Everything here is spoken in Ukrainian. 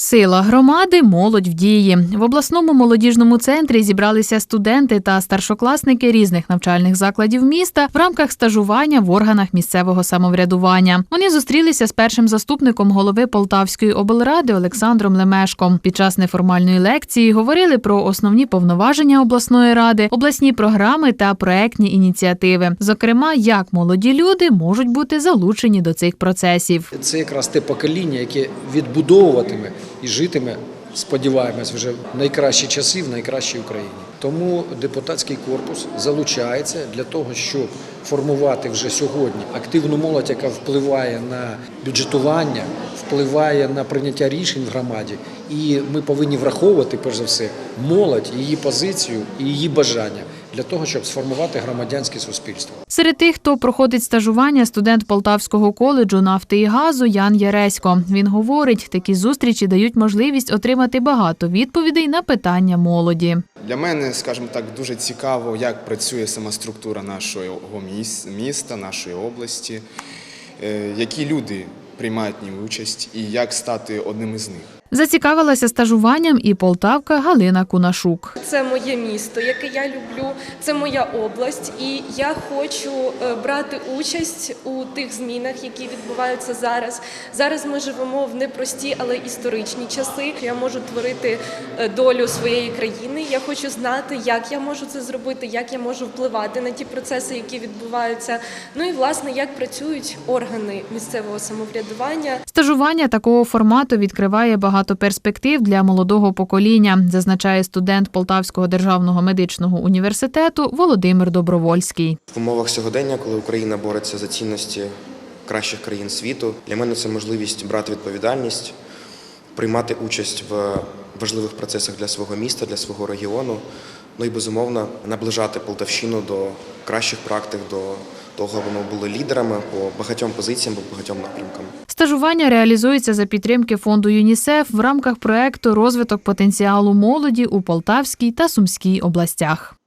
Сила громади молодь в дії. В обласному молодіжному центрі зібралися студенти та старшокласники різних навчальних закладів міста в рамках стажування в органах місцевого самоврядування. Вони зустрілися з першим заступником голови Полтавської облради Олександром Лемешком. Під час неформальної лекції говорили про основні повноваження обласної ради, обласні програми та проектні ініціативи. Зокрема, як молоді люди можуть бути залучені до цих процесів. Це якраз те покоління, яке відбудовуватиме і житиме, сподіваємось, вже в найкращі часи в найкращій Україні. Тому депутатський корпус залучається для того, щоб формувати вже сьогодні активну молодь, яка впливає на бюджетування, впливає на прийняття рішень в громаді. І ми повинні враховувати перш за все молодь, її позицію і її бажання для того, щоб сформувати громадянське суспільство. Серед тих, хто проходить стажування, студент Полтавського коледжу нафти і газу Ян Яресько. Він говорить, такі зустрічі дають можливість отримати багато відповідей на питання молоді. Для мене, скажімо так, дуже цікаво, як працює сама структура нашого міс- міста, нашої області, е, які люди приймають в ній участь і як стати одним із них. Зацікавилася стажуванням і полтавка Галина Кунашук. Це моє місто, яке я люблю, це моя область, і я хочу е, брати участь у тих змінах, які відбуваються зараз. Зараз ми живемо в непрості, але історичні часи. Я можу творити е, долю своєї країни. Я хочу знати, як я можу це зробити, як я можу впливати на ті процеси, які відбуваються. Ну і власне як працюють органи місцевого самоврядування. Стажування такого формату відкриває багато перспектив для молодого покоління, зазначає студент Полтавського державного медичного університету Володимир Добровольський. В умовах сьогодення, коли Україна бореться за цінності кращих країн світу, для мене це можливість брати відповідальність, приймати участь в важливих процесах для свого міста, для свого регіону. Ну і безумовно наближати Полтавщину до кращих практик, до того, аби ми були лідерами по багатьом позиціям, по багатьом напрямкам. Стажування реалізується за підтримки фонду ЮНІСЕФ в рамках проекту Розвиток потенціалу молоді у Полтавській та Сумській областях.